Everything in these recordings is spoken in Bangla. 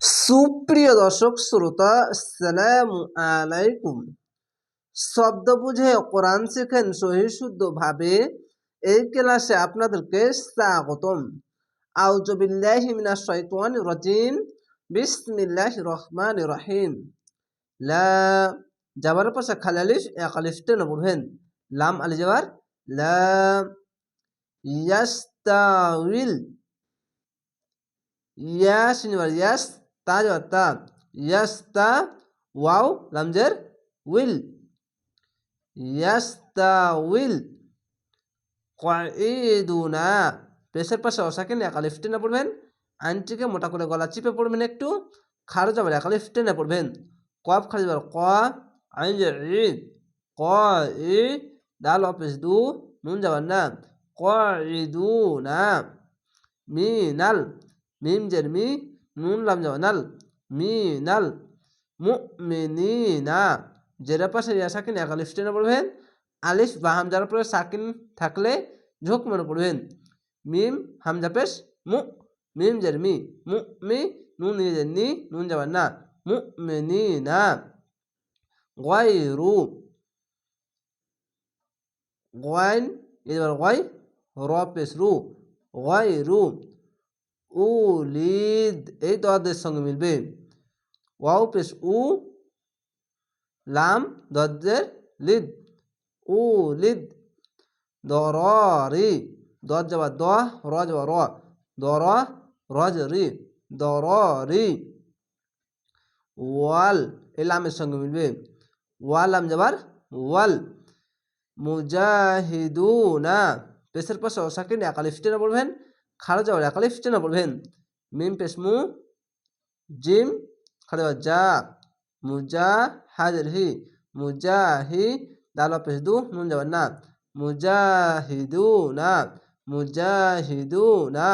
সুপ্রিয় দর্শক, শ্রোতা সালাম আলাইকুম। শব্দ বুঝে কোরআন শেখেন সহি শুদ্ধভাবে এই ক্লাসে আপনাদেরকে স্বাগতম। আউজবিল্লাহি মিনাশ শাইতানির রাজিম। বিসমিল্লাহির রহমানির রহিম। লা যাবার পাশে খালালিফ একালিফ টেনে পড়বেন। লাম আলি যাবার। লা, ইয়াস্তাউইল। ইয়াস ইয়াস। তা তা ইয়াস তা ওয়াও লামজের উইল ইয়াস তা উইল কয়দুনা পেশের পাশে অসাকেন একালিফ টেনে পড়বেন আইনটিকে মোটা করে গলা চিপে পড়বেন একটু খারো যাবার একালিফ টেনে পড়বেন কফ খালি যাবার ক আইন যে ক ই ডাল অফিস দু নুন যাবার না ক ই দু না মি নাল মিম জের মি নুন লাম নাল মি নাল মু মিনি না জেরা পাশে ইয়া সাকিন এক আলিফ টেনে পড়বেন আলিফ বা হামজার উপরে সাকিন থাকলে ঝোঁক মনে পড়বেন মিম হামজা পেশ মু মিম জের মি মু মি নুন নিজের নি নুন যাবার না মু মিনি না গয়রু গয়ন এবার গয় র পেশ রু গয়রু উলিদ এই দদের সঙ্গে মিলবে। ওয়াও পেশ উ, লাম দদের লিদ। উ, লিদ। দরি দর যাবা দ র যাবা র। দর রজ রি দরি ওয়াল, এই লামের সঙ্গে মিলবে। ওয়াল, লাম যাবার ওয়াল। মুজাহিদুনা, পেশের পাশে অসাকিন একালিফটিনা বলবেন খাড়া যাওয়ার একালিফ টেনে পড়বেন মিম পেশ মু, জিম যাওয়ার যা মুজা হাজের হি মুজা হি দাল পেশ দু, নুন যাবার না মুজাহিদু না মুজাহিদু না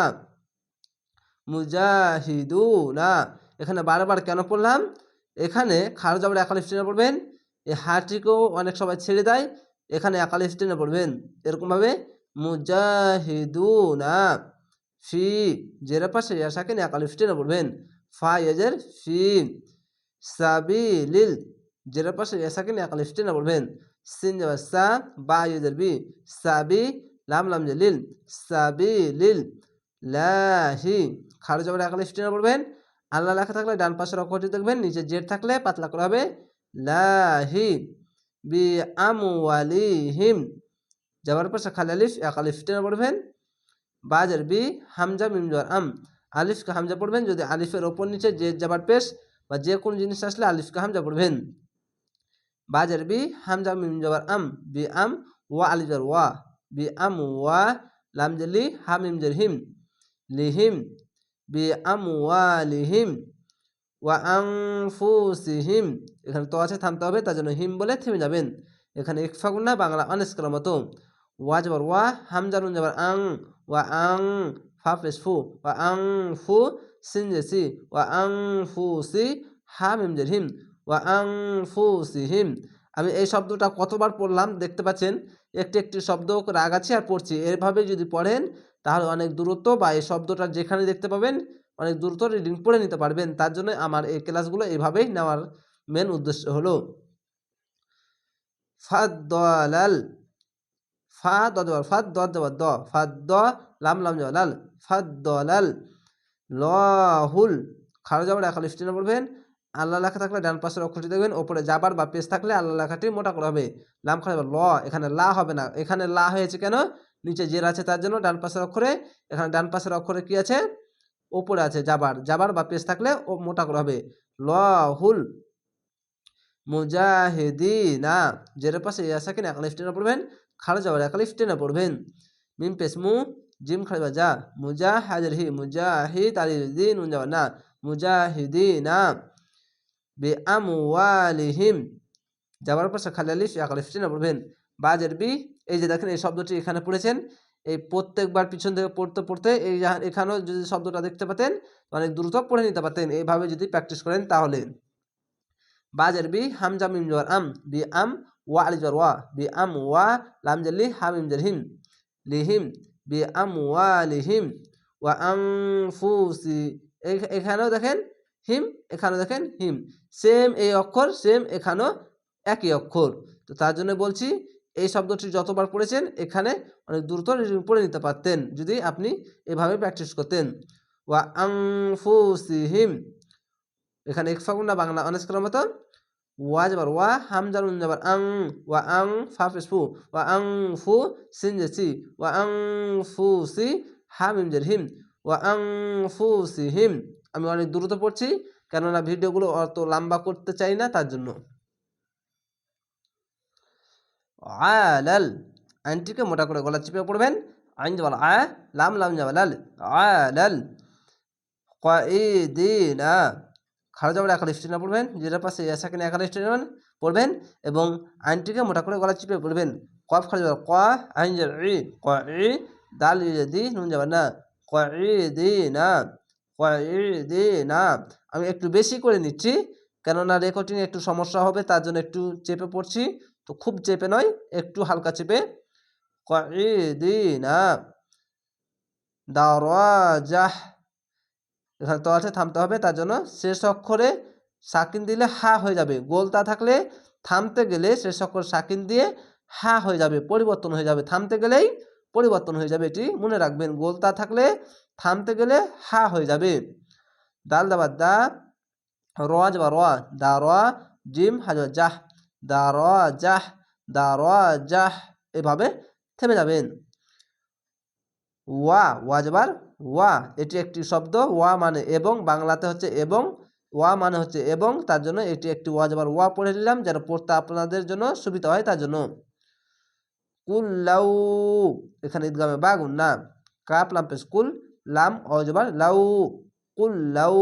মুজাহিদু না এখানে বারবার কেন পড়লাম? এখানে খাড়া যাবার একালিফ টেনে পড়বেন এই হাটিকেও অনেক সবাই ছেড়ে দেয়। এখানে একালিফ টেনে পড়বেন এরকমভাবে মুজাহিদু না ফি জের পাশে ইয়া সাকিন একালিফ টেনে পড়বেন ফা ইয়াজের ফি সাবিলিল জের পাশে ইয়া সাকিন একালিফ টেনে পড়বেন সিন যাবার সা, বা ইউজের বি, সাবি, লাম লাম লিল, সাবিলিল, লাহি, খারো যাবার একালিফ টেনে পড়বেন আল্লাহ লেখা থাকলে ডান পাশের অক্ষরটি দেখবেন, নিচে জের থাকলে পাতলা করা হবে, লাহি, বি আমওয়ালিহিম যাবার পাশে খালি আলিফ একালিফ টেনে পড়বেন বাজের বি হামজা মিমজর আম, আলিফকে হামজা পড়বেন যদি আলিফের ওপর নিচে যে যাবার পেশ বা যে কোনো জিনিস আসলে আলিফকে হামজা পড়বেন। বাজের বি হামজা মিমজর আম, বি আম, ওয়া আলিফের ওয়া, বি আম, ওয়া লামজলি হা মিমজের হিম লিহিম বি আম, ওয়া লিহিম ওয়া আং ফুসিহিম এখানে তো আছে, থামতে হবে, তার জন্য হিম বলে থেমে যাবেন। এখানে ইকফাগুন্না বাংলা অনেস্কার মতো। ওয়া যাবার ওয়া, হামজা নুন যাবার আং ওয়া আং ফা পেশ ফু ওয়া আং ফু সিন জেসি ওয়া আং ফু সি হা মিম জের হিম ওয়া আং ফু সি হিম আমি এই শব্দটা কতবার পড়লাম দেখতে পাচ্ছেন? একটি একটি শব্দ রাগ আছে আর পড়ছি। এভাবে যদি পড়েন, তাহলে অনেক দূরত্ব বা এই শব্দটা যেখানে দেখতে পাবেন, অনেক দূরত্ব রিডিং পড়ে নিতে পারবেন। তার জন্য আমার এই ক্লাসগুলো এভাবেই নেওয়ার মেন উদ্দেশ্য হলো। ফাদ্দালাল ফা দ দেওয়ার ফাদ দ দেওয়ার দ ফাদ দ লাম লাম যাওয়া লাল ফাদ লাল। লহুল, খারো যাবার একাল স্টেনে পড়বেন আল্লাহ লেখা থাকলে ডান পাশের অক্ষরটি দেখবেন, ওপরে যাবার বা পেজ থাকলে আল্লাহ লেখাটি মোটা করা হবে। লাম যাবে ল, এখানে লা হবে না। এখানে লা হয়েছে কেন? নিচে জের আছে তার জন্য ডান পাশের অক্ষরে। এখানে ডান পাশের অক্ষরে কি আছে? ওপরে আছে যাবার। যাবার বা পেজ থাকলে ও মোটা করা হবে। লহুল, মুজাহিদিনা। জের পাশে ইয়াসা কিনা? একাল স্টেনে পড়বেন খাড়া যাওয়ার একালিফ টেনে পড়বেন। মিম পেসমু জিম খাড়া যা। মুজা হাজার হি, মুজাহিদ আলি দিন যাওয়া না। মুজাহিদিনা বে আমওয়ালিহিম যাবার পাশে খালি আলিফ একালিফ টেনে পড়বেন। বাজের বি, এই যে দেখেন, এই শব্দটি এখানে পড়েছেন। এই প্রত্যেকবার পিছন থেকে পড়তে পড়তে এই এখানেও যদি শব্দটা দেখতে পেতেন, অনেক দ্রুত পড়ে নিতে পারতেন। এইভাবে যদি প্র্যাকটিস করেন তাহলে। বাজের বি হামজা মিম জোয়ার আম বি আম ওয়া আলি জোয়ার ওয়া বি আম ওয়া লাম জালি হামিম জাল হিম লিহিম বি আম ওয়া লিহিম ওয়া আং ফুসি এখানেও দেখেন হিম এখানেও দেখেন হিম সেম এই অক্ষর সেম এখানেও একই অক্ষর তো তার জন্য বলছি, এই শব্দটি যতবার পড়েছেন, এখানে অনেক দ্রুত পড়ে নিতে পারতেন, যদি আপনি এভাবে প্র্যাকটিস করতেন। ওয়া আং ফু হিম এখানে একফাগুন্ডা বাংলা অনেস করার মতো ওয়া যাবার, ওয়া হামজার উন যাবার, আং, ওয়া, আং, ফা পেশ ফু, ওয়া, আং, ফু, সিন, যে, সি, ওয়া, আং, ফু, সি, হাম হামিম জের হিম, ওয়া, আং, ফু, সি, হিম। আমি অনেক দ্রুত পড়ছি, কেননা ভিডিওগুলো অত লম্বা করতে চাই না তার জন্য। আলাল, আইনটিকে মোটা করে গলা চিপে পড়বেন। আইন যাবাল আ, লাম লাম যাবাল আল আলাল না। খারাপ যাবার একাল স্টেনা পড়বেন, যেটার পাশে এসাকিনে একাল স্টেনা পড়বেন এবং আইনটিকে মোটা করে গলা চিপে পড়বেন। কফ খারাপ যাবার ক, আইন যাবার ই, ক, ই, দাল দি, নুন যাবার না, ক, ই, দি, না, ক, ই, দি, না। আমি একটু বেশি করে নিচ্ছি, কেননা রেকর্ডিং একটু সমস্যা হবে, তার জন্য একটু চেপে পড়ছি, তো খুব চেপে নয়, একটু হালকা চেপে। না। দারাজাহ তো আছে, থামতে হবে, তার জন্য শেষ অক্ষরে সাকিন দিলে হা হয়ে যাবে। গোলতা থাকলে থামতে গেলে শেষ অক্ষর সাকিন দিয়ে হা হয়ে যাবে, পরিবর্তন হয়ে যাবে। থামতে গেলেই পরিবর্তন হয়ে যাবে, এটি মনে রাখবেন। গোলতা থাকলে থামতে গেলে হা হয়ে যাবে। দাল দাবার দা রোয়াজ বা রোয়া দা রোয়া জিম হাজার, জাহ দা রোয়া জাহ দা রোয়া জাহ, এভাবে থেমে যাবেন। ওয়া ওয়াজবার ওয়া। এটি একটি শব্দ, ওয়া মানে এবং, বাংলাতে হচ্ছে এবং, ওয়া মানে হচ্ছে এবং, তার জন্য এটি একটি ওয়াজবার ওয়া পড়ে নিলাম, যেন পড়তে আপনাদের জন্য সুবিধা হয়, তার জন্য। কুল্লাউ এখানে ঈদগামে বাগুন না। কাপ, লাম, পেশ, কুল, লাম অজবার লাউ। কুল লাউ,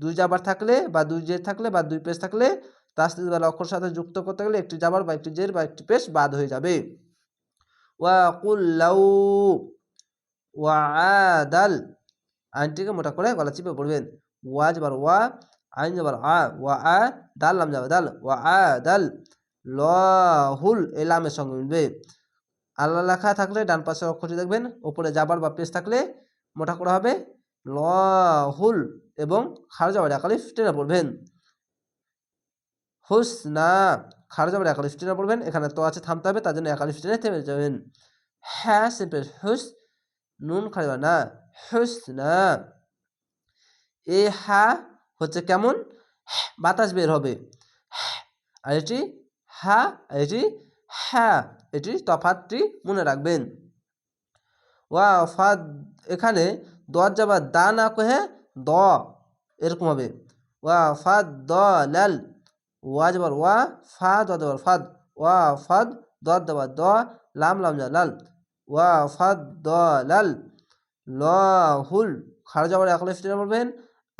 দুই জাবার থাকলে বা দুই জের থাকলে বা দুই পেশ থাকলে তাস্তিদ বা অক্ষর সাথে যুক্ত করতে গেলে একটি জাবার বা একটি জের বা একটি পেশ বাদ হয়ে যাবে। ওয়া কুল লাউ ওয়া আদাল আইনটিকে মোটা করে গলা চিপে পড়বেন। ওয়া যাবার ওয়া, আইন যাবার আ ওয়া আ দাল লাম যাবে, দাল। ওয়া আ দাল লহুল এই লামের সঙ্গে মিলবে। আল্লাহ লেখা থাকলে ডান পাশে অক্ষরটি দেখবেন, ওপরে যাবার বা পেশ থাকলে মোটা করা হবে। লহুল এবং খারজা বাড়ি আকালিফ টেনে পড়বেন। হুসনা, খারজা বাড়ি আকালিফ টেনে পড়বেন। এখানে তো আছে থামতে হবে, তার জন্য একালিফ টেনে থেমে যাবেন। হ্যাঁ সিম্পল। হুস নুন খারজা না হুসনা এ হা হচ্ছে কেমন? বাতাস বের হবে। আর এটি হা আর এটি হ্যাঁ এটি তফাতটি মনে রাখবেন। ওয়া, ফাদ, এখানে দরজা বা দা না কহে দ, এরকম হবে। ওয়া, ফাদ, দ, লাল, ওয়া যাবার ওয়া ফা দ ফাদ। ওয়া, ফাদ দ দেবার দ, লাম লাম যা লাল। ওয়া ফাদ দ লাল ল হুল খাড়া যাবার এক লিফটে বলবেন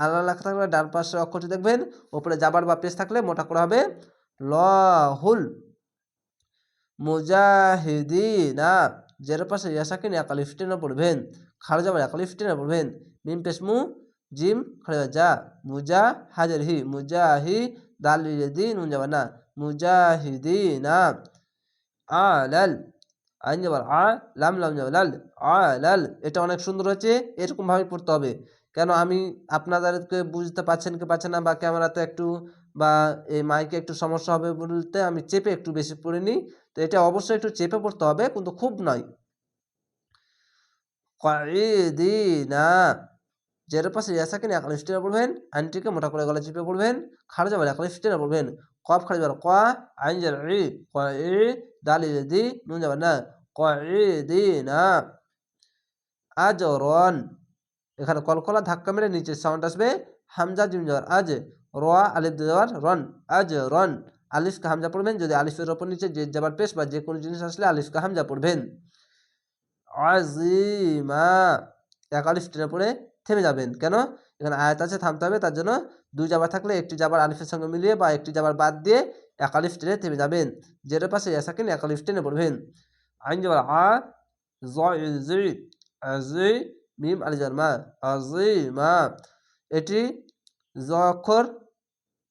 আল্লাহ লেখা থাকলে ডান পাশের অক্ষরটি দেখবেন। ওপরে যাবার বা পেস থাকলে মোটা করা হবে। ল হুল মুজাহিদিনা জের পাশে ইয়াসাকিন একালিফ টেনে পড়বেন। খাড়া যাবার একালিফ টেনে পড়বেন। মিম পেশমু জিম খাড়া যা মুজা হাজার হি মুজাহি দালি নুন যাবার না, মুজাহিদিনা। আলাল আইন যাবার আ, লাম লাম যাবার লাল আলাল এটা অনেক সুন্দর হচ্ছে এরকমভাবে পড়তে হবে। কেন আমি আপনাদেরকে বুঝতে পারছেন কি পাচ্ছেন না বা ক্যামেরাতে একটু বা এই মাইকে একটু সমস্যা হবে বলতে আমি চেপে একটু বেশি পড়ে নিই তো এটা অবশ্যই একটু চেপে পড়তে হবে, কিন্তু খুব নয়। না জের পাশে ইয়াসাকে নিয়ে একালিশ টেনে পড়বেন আইনটিকে মোটা করে গলা চেপে পড়বেন খাড়া যাবার একালিশ টেনে পড়বেন কফ খাড়া যাবার ক, আইন যার ই ক ই দালি দি নুন যাবার না ক ই না আজ রন এখানে কলকলা ধাক্কা মেরে নিচে সাউন্ড আসবে। হামজা জিম যাওয়ার আজ রোয়া আলিফ দেওয়ার রন। আজ রন আলিফকে হামজা পড়বেন যদি আলিফের ওপর নিচে যে যাবার পেশ বা যে কোনো জিনিস আসলে আলিফকে হামজা পড়বেন। আজিমা এক আলিফ টেনে পড়ে থেমে যাবেন। কেন? এখানে আয়াত আছে থামতে হবে, তার জন্য দুই জাবার থাকলে একটি জাবার আলিফের সঙ্গে মিলিয়ে বা একটি জাবার বাদ দিয়ে এক আলিফ টেনে থেমে যাবেন। যেটার পাশে এসাকিন এক আলিফ টেনে পড়বেন। আইন যাবার আ, জি মিম আলিজার মা আজিমা এটি জ অক্ষর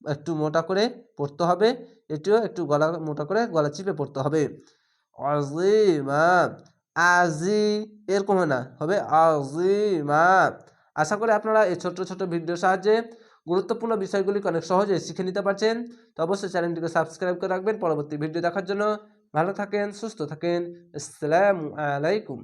একটু মোটা করে পড়তে হবে। এটিও একটু গলা মোটা করে গলা চিপে পড়তে হবে। আজিমা আজি এরকম হয় না। হবে আজিমা আশা করি আপনারা এই ছোট ছোট ভিডিওর সাহায্যে গুরুত্বপূর্ণ বিষয়গুলিকে অনেক সহজেই শিখে নিতে পারছেন, তো অবশ্যই চ্যানেলটিকে সাবস্ক্রাইব করে রাখবেন। পরবর্তী ভিডিও দেখার জন্য ভালো থাকেন, সুস্থ থাকেন। আসসালামু আলাইকুম।